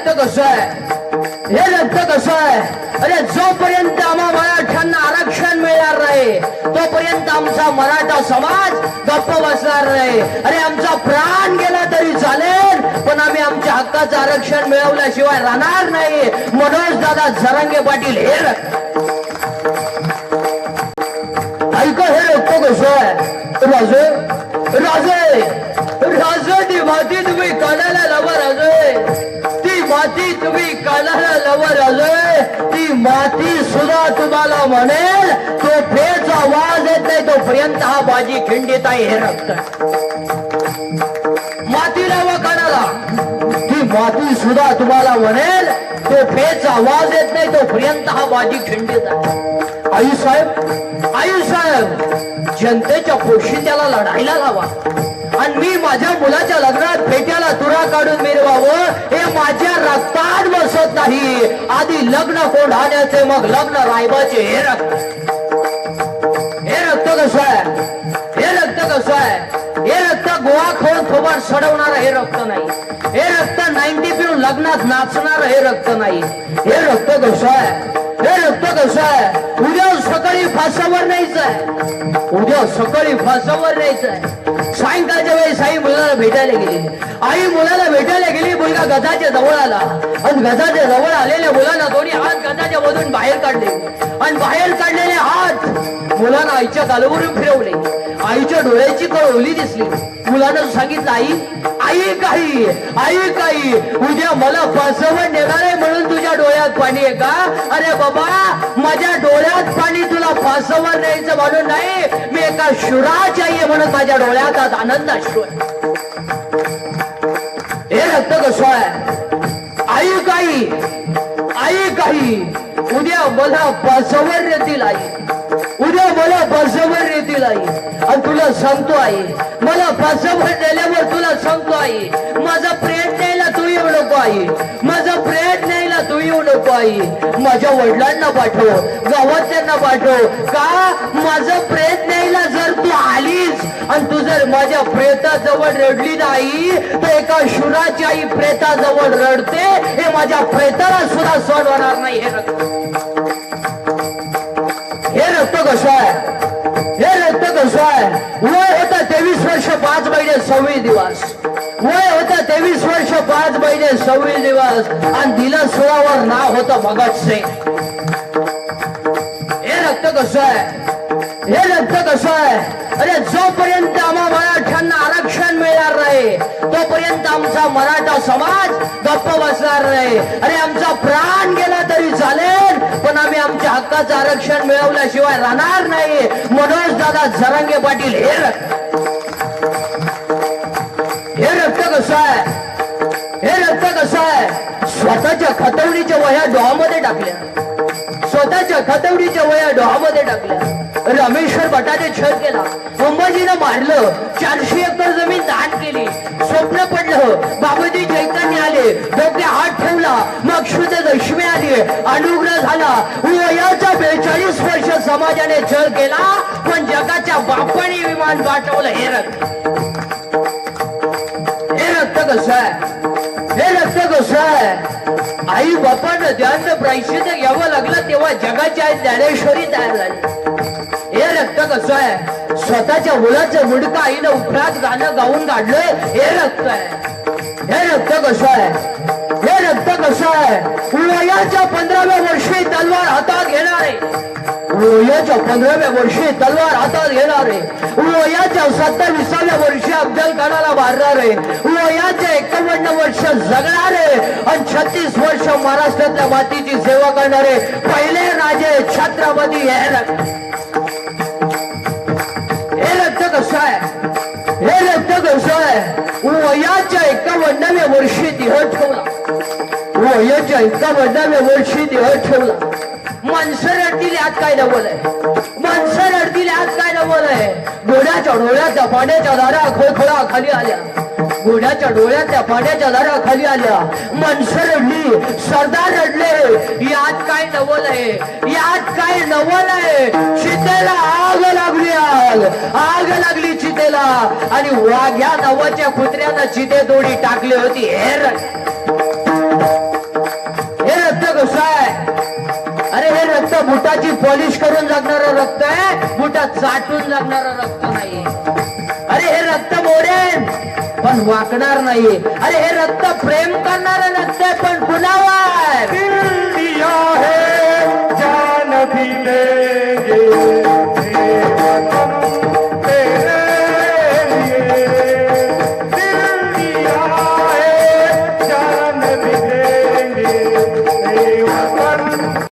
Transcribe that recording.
रक्त कसं आहे? हे रक्त कसं आहे? अरे जोपर्यंत आम्हा मराठ्यांना आरक्षण मिळणार नाही तोपर्यंत आमचा मराठा समाज गप्प बसणार नाही. अरे आमचा प्राण गेला तरी चालेल पण आम्ही आमच्या हक्काचं आरक्षण मिळवल्याशिवाय राहणार नाही. मनोज दादा झरंगे पाटील हे ऐक हे रक्त कसं आहे? राजे राजे राजे ती काढायला आलोय ती माती सुद्धा तुम्हाला म्हणेल तो फेचा आवाज येत नाही तोपर्यंत हा बाजी खिंडीत आहे हे रक्त. मातीला व कणाला ती माती सुद्धा तुम्हाला म्हणेल तो फेचा आवाज येत नाही तोपर्यंत हा बाजी खिंडीत आहे. आई साहेब आई साहेब जनतेच्या पोशिंद्याला लढायला लावा. आणि मी माझ्या मुलाच्या लग्नात पेट्याला तुरा काढून मिरवावं हे माझ्या रक्तात बसत नाही. आधी लग्न कोढाण्याचे मग लग्न रायबाचे. हे रक्त. हे रक्त कसं आहे? हे रक्त कसं आहे? हे रक्त गोवा खोड खोबार सडवणार हे रक्त नाही. हे रक्त नाईन्टी पिऊन लग्नात नाचणार हे रक्त नाही. हे रक्त कसं आहे? हे रक्त कसं आहे. उद्या सकाळी फासावर न्यायचं आहे. उद्या सकाळी फासावर न्यायचं आहे. सायंकाळच्या वेळी साई मुलाला भेटायला गेली. आई मुलाला भेटायला गेली मुलगा गजाच्या जवळ आला. आणि गजाच्या जवळ आलेल्या मुलाला दोन्ही हात गजाच्या मधून बाहेर काढले. आणि बाहेर काढलेले हात मुलानं आईच्या गालवरून फिरवले. आईच्या डोळ्याची कळवली दिसली. मुलानं सांगितलं आई आई काही आई काही उद्या मला फास नेणार आहे म्हणून तुझ्या डोळ्यात पाणी आहे का? अरे बाबा माझ्या डोळ्यात पाणी तुला फासवर न्यायचं म्हणून नाही मी एका शुराची आई म्हणून माझ्या डोळ्यात आज आनंद असतो हे रक्त कसं आहे? आई काही आई काही उद्या मला फासवर येतील आई. उद्या मला बसवर येतील आई. आणि तुला सांगतो आई मला बसवर नेल्यावर तुला सांगतो आई माझा प्रेम न्यायला तू येऊ नको आई. माझा येऊ नको आई. माझ्या वडिलांना पाठव. गावातल्यांना पाठव. का? माझं प्रेत न्यायला जर तू आलीस आणि तू जर माझ्या प्रेताजवळ रडली नाही तर एका शुराची आई प्रेताजवळ रडते. हे माझ्या प्रेताला सुद्धा सहन होणार नाही. हे रक्त. हे रक्त कसं आहे? हे रक्त कसं आहे? वय होता तेवीस वर्ष पाच महिने सव्वीस दिवस. वय होता तेवीस वर्ष पाच महिने सव्वीस दिवस. आणि दिलं सुरावर नाव होतं भगतसिंग हे रक्त कसं आहे? हे रक्त कसं आहे? अरे जोपर्यंत आम्हा मराठ्यांना आरक्षण मिळणार नाही तोपर्यंत आमचा मराठा समाज गप्प बसणार नाही. अरे आमचा प्राण गेला तरी चालेल पण आम्ही आमच्या हक्काचं आरक्षण मिळवल्याशिवाय राहणार नाही. मनोज दादा झरंगे पाटील हे रक्त. कसं आहे? हे रस्ता कसा आहे? स्वतःच्या खतवणीच्या वह्या डोहामध्ये टाकल्या. स्वतःच्या खतवडीच्या वया डोहामध्ये टाकल्या. रमेश्वर भटाने छळ केला. अंबाजीनं मारलं. चारशे एकर जमीन दान केली. स्वप्न पडलं. बाबूजी चैतन्य आले. डोक्या हात ठेवला. मग शुद्ध दशमी आली. अनुग्रह झाला. वयाच्या बेचाळीस वर्ष समाजाने छळ केला. पण जगाच्या बापाने विमान पाठवलं हे रक्त कसं आहे आई बापानं ध्यान प्रायश्चित घ्यावं लागलं तेव्हा जगाची आई ज्ञानेश्वरी तयार झाली. हे रक्त कसं आहे? स्वतःच्या मुलाचं मुडकं आईनं उपरात गाणं गाऊन काढलंय हे रक्त आहे. हे रक्त कसं आहे? हे रक्त कसं आहे? वयाच्या पंधराव्या वर्षी तलवार हातात घेणार आहे. वयाच्या पंधराव्या वर्षी तलवार हातात घेणार आहे. वयाच्या सत्तावीसाव्या वर्षी अफजल खानाला आहे. वयाचे एकावन्न वर्ष जगणार आहे आणि छत्तीस वर्ष महाराष्ट्रातल्या मातीची सेवा करणार आहे. पहिले राजे छत्रपती हे रक्त हे रक्त कसं आहे? हे रक्त कसं आहे? वयाच्या एकावन्नाव्या वर्षी देह ठेवला. वयाच्या एकावन्नाव्या वर्षी देह ठेवला. माणसं रडतील यात काय नवल आहे? माणसं घोड्याच्या डोळ्यात पाण्याच्या दारा खोळखोळा खाली आल्या. घोड्याच्या डोळ्याच्या पाण्याच्या दारा खाली आल्या. माणसं रडली सरदार रडले. यात काय नवल आहे? यात काय नवल आहे? चितेला आग लागली आग आग लागली चितेला. आणि वाघ या नवाच्या कुत्र्यानं चिते दोडी टाकली होती. हे रक्त कसा बुटाची पॉलिश करून जगणारं रक्त आहे बुटा चाटून जगणारं रक्त नाहीये. अरे हे रक्त मोडेन पण वाकणार नाहीये. अरे हे रक्त प्रेम करणारं रक्त आहे पण कुणावर